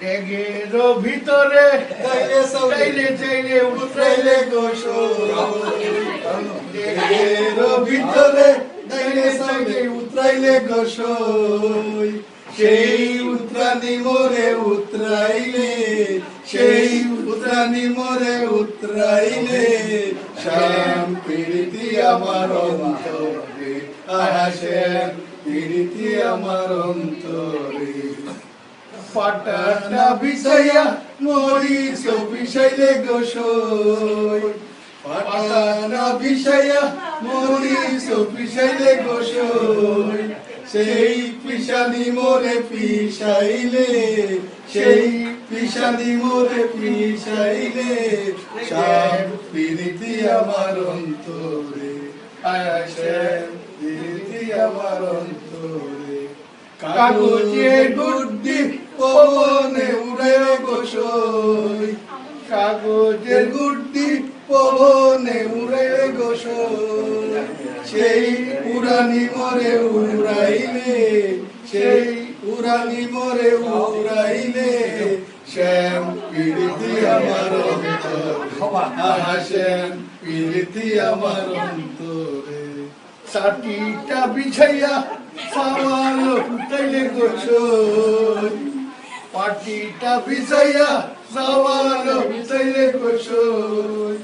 ডেগের ভিতরে চাইলে চাইলে উতরাইলে গোসই সেই উত্রানি মোরে উতরাইলে সেই উত্রানি মোরে উতরাইলে শ্যাম প্রীতি আমার অন্তরে আহা শ্যাম প্রীতি আমার অন্তরে। পাটাটা বিষয়া মরিচ বিষাইলে গোসই। পাটাটা বিষয়া মরিচ বিষাইলে গোসই। সেই পিসানি মোরে পিসাইলে সেই পিসানি মোরে পিসাইলে শ্যাম প্রীতি আমার অন্তরে। আয়া। আমার অন্তরে কাগজের গুড্ডি পবনে উড়ে গোসই। কাগজের গুড্ডি পবনে উড়ে গোসই। সেই উড়ানি মরে উড়াইলে সেই উড়ানি মরে উড়াইলে শ্যাম প্রীতি আমার অন্তরে। শ্যাম প্রীতি আমার অন্তরে। সাটিটা বিছাইয়া সাওয়াল উঠাইলে গোসই পাটিটা বিছাইয়া সাওয়াল উঠাইলে গোসই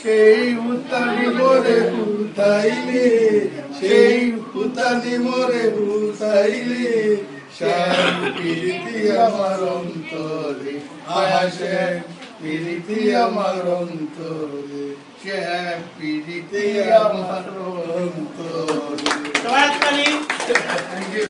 সেই উতানি মোরে উঠাইলে সেই উতানি মোরে শ্যাম প্রীতি আমার অন্তরে শ্যাম প্রীতি আমার অন্তরে শ্যাম প্রীতি আমার